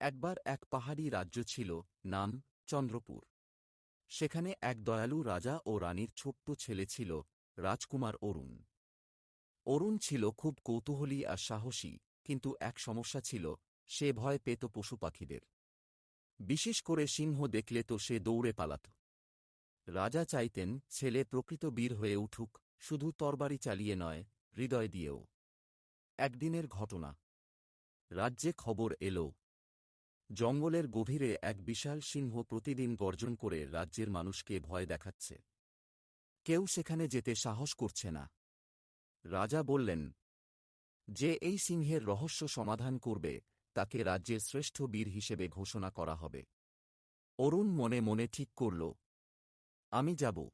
একবার এক পাহাড়ি রাজ্য ছিল, নাম চন্দ্রপুর। সেখানে এক দয়ালু রাজা ও রানীর ছোট্ট ছেলে ছিল, রাজকুমার অরুণ। অরুণ ছিল খুব কৌতূহলী আর সাহসী, কিন্তু এক সমস্যা ছিল, সে ভয় পেত পশু পাখিদের। বিশেষ করে সিংহ দেখলে তো সে দৌড়ে পালাত। রাজা চাইতেন ছেলে প্রকৃত বীর হয়ে উঠুক, শুধু তরবারি চালিয়ে নয়, হৃদয় দিয়েও। একদিনের ঘটনা। রাজ্যে খবর এল জঙ্গলের গভীরে এক বিশাল সিংহ প্রতিদিন গর্জন করে রাজ্যের মানুষকে ভয় দেখাচ্ছে। কেউ সেখানে যেতে সাহস করছে না। রাজা বললেন, যে এই সিংহের রহস্য সমাধান করবে, তাকে রাজ্যের শ্রেষ্ঠ বীর হিসেবে ঘোষণা করা হবে। অরুণ মনে মনে ঠিক করল, আমি যাব।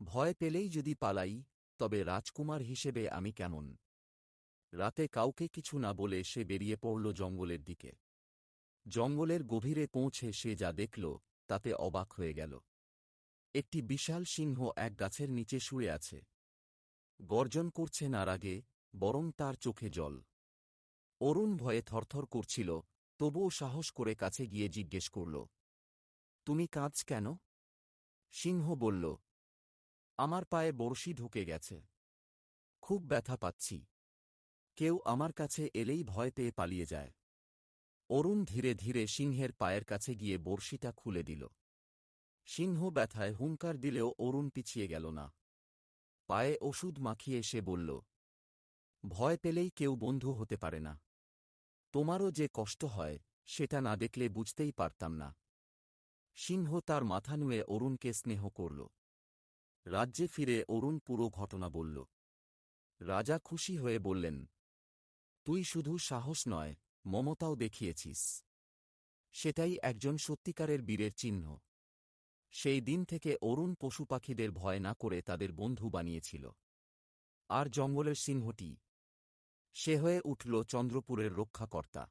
ভয় পেলেই যদি পালাই, তবে রাজকুমার হিসেবে আমি কেমন? রাতে কাউকে কিছু না বলে সে বেরিয়ে পড়ল জঙ্গলের দিকে। জঙ্গলের গভীরে পৌঁছে সে যা দেখল, তাতে অবাক হয়ে গেল। একটি বিশাল সিংহ এক গাছের নিচে শুয়ে আছে। গর্জন করছে না রাগে, বরং তার চোখে জল। অরুণ ভয়ে থরথর করছিল, তবুও সাহস করে কাছে গিয়ে জিজ্ঞেস করল, তুমি কাঁদছ কেন? সিংহ বলল, আমার পায়ে বড়শি ঢুকে গেছে। খুব ব্যথা পাচ্ছি। কেউ আমার কাছে এলেই ভয় পেয়ে পালিয়ে যায়। অরুণ ধীরে ধীরে সিংহের পায়ের কাছে গিয়ে বড়শিটা খুলে দিল। সিংহ ব্যথায় হুঙ্কার দিলেও অরুণ পিছিয়ে গেল না। পায়ে ওষুধ মাখিয়ে সে বলল, ভয় পেলেই কেউ বন্ধু হতে পারে না। তোমারও যে কষ্ট হয়, সেটা না দেখলে বুঝতেই পারতাম না। সিংহ তার মাথা নুয়ে অরুণকে স্নেহ করল। রাজ্যে ফিরে অরুণ পুরো ঘটনা বলল। রাজা খুশি হয়ে বললেন, তুই শুধু সাহস নয় মমতাও দেখিয়েছিস। সেটাই একজন সত্যিকারের বীরের চিহ্ন। সেই দিন থেকে অরুণ পশু পাখিদের ভয় না করে তাদের বন্ধু বানিয়েছিল। আর জঙ্গলের সিংহটি। সে হয়ে উঠল চন্দ্রপুরের রক্ষাকর্তা।